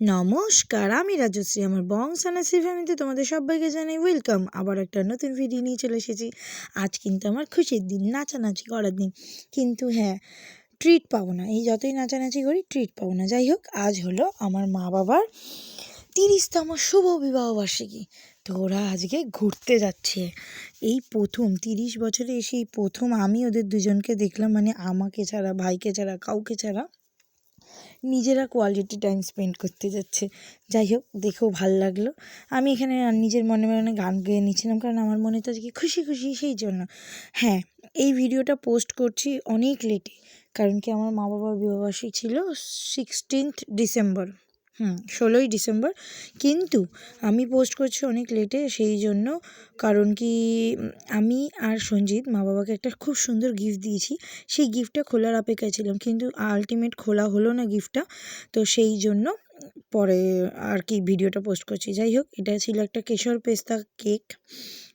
নমস্কার, আমি রাজশ্রী, আমার বং সানাসি ফ্যামিলিতে তোমাদের সবাইকে জানাই ওয়েলকাম আবার একটা নতুন ভিডিও নিয়ে চলে এসেছি। আজ কিন্তু আমার খুশির দিন, নাচানাচি করার দিন। কিন্তু হ্যাঁ ট্রিট পাবো না। এই যতই নাচানাচি করি ট্রিট পাবো না। যাই হোক, আজ হলো আমার মা বাবার তিরিশতম শুভ বিবাহ বার্ষিকী। তো ওরা আজকে ঘুরতে যাচ্ছে। এই প্রথম তিরিশ বছরে এসে এই প্রথম আমি ওদের দুজনকে দেখলাম মানে আমাকে ছাড়া, ভাইকে ছাড়া, কাউকে ছাড়া। নিজেরা কোয়ালিটি টাইম স্পেন্ড করতে যাচ্ছে। যাই হোক, দেখেও ভালো লাগল। আমি এখানে নিজের মনে মনে গান গেয়ে নিচ্ছিলাম, কারণ আমার মনে তো আজকে খুশি খুশি সেই জন্য। হ্যাঁ এই ভিডিওটা পোস্ট করছি অনেক লেটে কারণ কি আমার মা বাবার বিবাহবাসী ছিল সিক্সটিন্থ ডিসেম্বর হুম, ষোলোই ডিসেম্বর। কিন্তু আমি পোস্ট করছি অনেক লেটে সেই জন্য কারণ কি, আমি আর সঞ্জিত, মা বাবাকে একটা খুব সুন্দর গিফট দিয়েছি। সেই গিফটটা খোলার অপেক্ষায় ছিলাম, কিন্তু আলটিমেট খোলা হলো না গিফটটা তো সেই জন্য পরে আর কি ভিডিওটা পোস্ট করছি। যাই হোক, এটা ছিল একটা কেশর পেস্তা কেক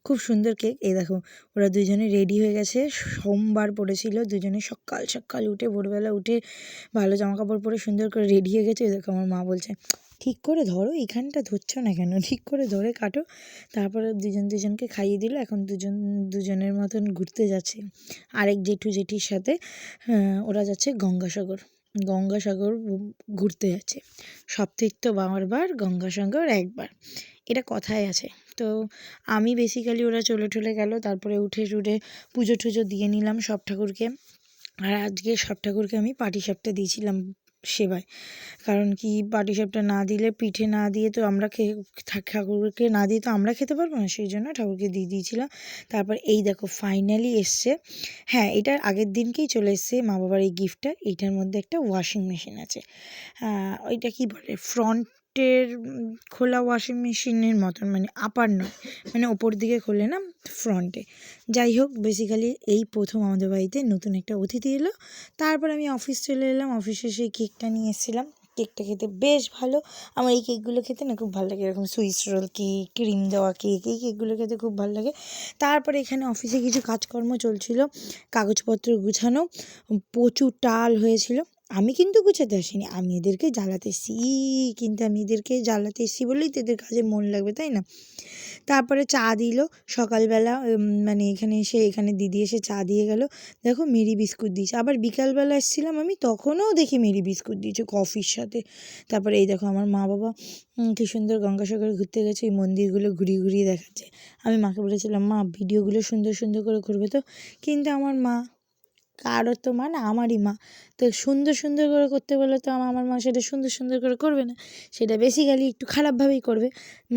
খুব সুন্দর কেক এই দেখো, ওরা দুজনে রেডি হয়ে গেছে। সোমবার পড়েছিল, দুজনে সকাল সকাল উঠে, ভোরবেলা উঠে ভালো জামা কাপড় পরে সুন্দর করে রেডি হয়ে গেছে। দেখো, আমার মা বলছে, ঠিক করে ধরো এখানটা ধরছো না কেন? ঠিক করে ধরে কাটো। তারপরে দুজন দুজনকে খাইয়ে দিল। এখন দুজন দুজনের মতন ঘুরতে যাচ্ছে। আরেক জেঠু জেঠির সাথে ওরা যাচ্ছে গঙ্গাসাগর। গঙ্গাসাগর ঘুরতে যাচ্ছে। সপ্তাহে তো বারবার, গঙ্গাসাগর একবার। এটা কথায় আছে। তো আমি বেসিক্যালি ওরা চলে টলে গেল, তারপরে উঠে টুঠে পুজো টুজো দিয়ে নিলাম সব ঠাকুরকে। আর আজকে সব ঠাকুরকে আমি পাটি সাপটা দিয়েছিলাম সেবায়। কারণ কি পাটিসাপটা না দিলে, পিঠে না দিয়ে তো আমরা খেয়ে ঠাকুরকে না দিয়ে তো আমরা খেতে পারব না, সেই জন্য ঠাকুরকে দিয়ে দিয়েছিলাম। তারপর এই দেখো ফাইনালি এসছে। হ্যাঁ এটার আগের দিনকেই চলে এসছে মা বাবার এই গিফটটা এইটার মধ্যে একটা ওয়াশিং মেশিন আছে। ওইটা কি বলে? ফ্রন্ট টের খোলা ওয়াশিং মেশিনের মতন মানে আপার নয় মানে ওপর দিকে খোলে না ফ্রন্টে যাই হোক বেসিক্যালি এই প্রথম আমাদের বাড়িতে নতুন একটা অতিথি এলো। তারপর আমি অফিস চলে এলাম অফিসে সেই কেকটা নিয়ে এসেছিলাম। কেকটা খেতে বেশ ভালো। আমার এই কেকগুলো খেতে না খুব ভালো লাগে, এরকম সুইস রোল কেক ক্রিম দেওয়া কেক এই কেকগুলো খেতে খুব ভালো লাগে। তারপরে এখানে অফিসে কিছু কাজকর্ম চলছিল, কাগজপত্র গুছানো, প্রচুর টাল হয়েছিল। আমি কিন্তু গুছাতে আসিনি। আমি এদেরকে জ্বালাতে এসেছি। কিন্তু আমি এদেরকে জ্বালাতে এসেছি বলেই তো এদের কাজে মন লাগবে, তাই না? তারপরে চা দিল। সকালবেলা মানে এখানে এসে, এখানে দিদি এসে চা দিয়ে গেল। দেখো মেরি বিস্কুট দিয়েছে। আবার বিকালবেলা এসেছিলাম আমি, তখনও দেখি মেরি বিস্কুট দিয়েছে কফির সাথে। তারপরে এই দেখো আমার মা বাবা কী সুন্দর গঙ্গাসাগর ঘুরতে গেছে। এই মন্দিরগুলো ঘুরিয়ে ঘুরিয়ে দেখাচ্ছে। আমি মাকে বলেছিলাম, মা, ভিডিওগুলো সুন্দর সুন্দর করে করবে তো? কিন্তু আমার মা কারোর তো মা না, আমারই মা। তো সুন্দর সুন্দর করে করতে বলে তো আমার মা সেটা সুন্দর সুন্দর করে করবে না। সেটা বেসিক্যালি একটু খারাপভাবেই করবে।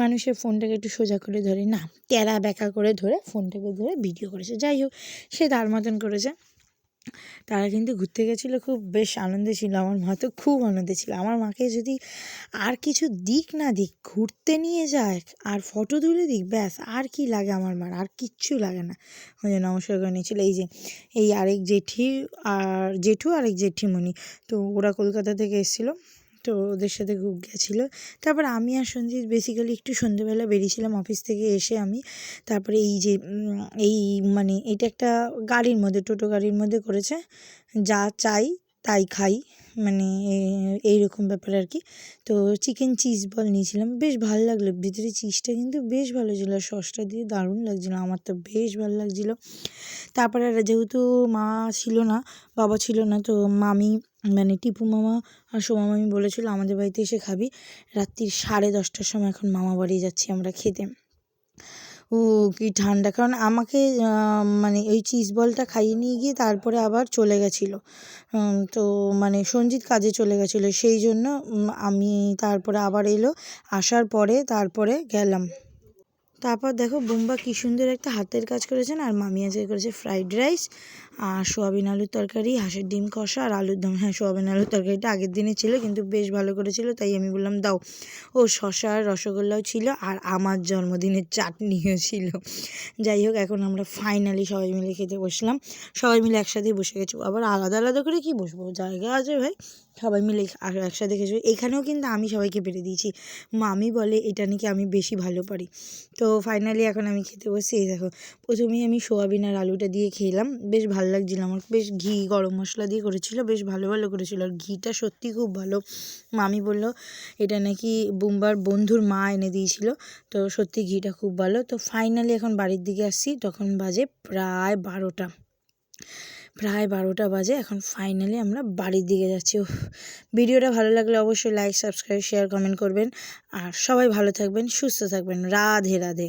মানুষের ফোনটাকে একটু সোজা করে ধরে, না ট্যারা ব্যাকা করে ধরে ফোনটাকে ধরে ভিডিও করেছে। যাই হোক, সে তার মতন করেছে। তারা কিন্তু ঘুরতে গেছিল, খুব বেশ আনন্দে ছিল, আমার মা তো খুব আনন্দে ছিল। আমার মাকে যদি আর কিছু দিক না দিক, ঘুরতে নিয়ে যায় আর ফটো তুলে দিক, ব্যাস, আর কি লাগে আমার মার, আর কিচ্ছু লাগে না। ওই জন্য নমস্কার করে নিয়েছিল। এই যে, এই আরেক জেঠি আর জেঠু, আরেক জেঠিমণি, তো ওরা কলকাতা থেকে এসেছিল। তো ওদের সাথে খুব গেছিল তারপর আমি আর সঞ্জিত বেসিক্যালি একটু সন্ধ্যেবেলা বেরিয়েছিলাম অফিস থেকে এসে আমি। তারপরে এই যে এই মানে এটা একটা গাড়ির মধ্যে, টোটো গাড়ির মধ্যে করেছে। যা চাই তাই খাই মানে এইরকম ব্যাপার আর কি। তো চিকেন চিজ বল নিয়েছিলাম। বেশ ভালো লাগল। ভিতরে চিজটা কিন্তু বেশ ভালো ছিল। সসটা দিয়ে দারুণ লাগছিল। আমার তো বেশ ভালো লাগছিল। তারপরে যেহেতু মা ছিল না, বাবা ছিল না, তো মামি মানে টিপু মামা আর সোমা মামি বলেছিলো, আমাদের বাড়িতে এসে খাবি। রাত্রির সাড়ে দশটার সময় এখন মামা বাড়ি যাচ্ছি আমরা খেতে। ও, কি ঠান্ডা। কারণ আমাকে মানে ওই চিজ বলটা খাইয়ে নিয়ে গিয়ে তারপরে আবার চলে গেছিল। তো মানে সঞ্জিত কাজে চলে গেছিল, সেই জন্য আমি তারপরে আবার এলো। আসার পরে তারপরে গেলাম। তারপর দেখো বুম্বা কী সুন্দর একটা হাতের কাজ করেছেন আর মামি আজকে করেছে ফ্রাইড রাইস আর সোয়াবিন আলুর তরকারি, হাঁসের ডিম কষা, আর আলুর দম হ্যাঁ সোয়াবিন আলুর তরকারিটা আগের দিনে ছিল, কিন্তু বেশ ভালো করেছিল তাই আমি বললাম, দাও। ও শশা আর রসগোল্লাও ছিল, আর আমার জন্মদিনের চাটনিও ছিল। যাই হোক, এখন আমরা ফাইনালি সবাই মিলে খেতে বসলাম। সবাই মিলে একসাথেই বসে গেছি। আবার আলাদা আলাদা করে কি বসবো? জায়গা আছে ভাই। সবাই মিলে একসাথে খেয়েছি। এখানেও কিন্তু আমি সবাইকে পেরে দিয়েছি। মামি বলে, এটা নাকি আমি বেশি ভালো পারি। তো ফাইনালি এখন আমি খেতে বসছি, এই দেখো। প্রথমেই আমি সোয়াবিন আর আলুটা দিয়ে খেলাম। বেশ ভালো লাগছিল আমার। বেশ ঘি, গরম মশলা দিয়ে করেছিল। বেশ ভালো ভালো করেছিল। আর ঘিটা সত্যি খুব ভালো। মামি বলল, এটা নাকি বুম্বার বন্ধুর মা এনে দিয়েছিল। তো সত্যি ঘিটা খুব ভালো। তো ফাইনালি এখন বাড়ির দিকে আসছি। তখন বাজে প্রায় বারোটা। প্রায় বারোটা বাজে, এখন ফাইনালি আমরা বাড়ির দিকে যাচ্ছি। ভিডিওটা ভালো লাগলে অবশ্যই লাইক সাবস্ক্রাইব শেয়ার কমেন্ট করবেন। আর সবাই ভালো থাকবেন, সুস্থ থাকবেন। রাধে রাধে।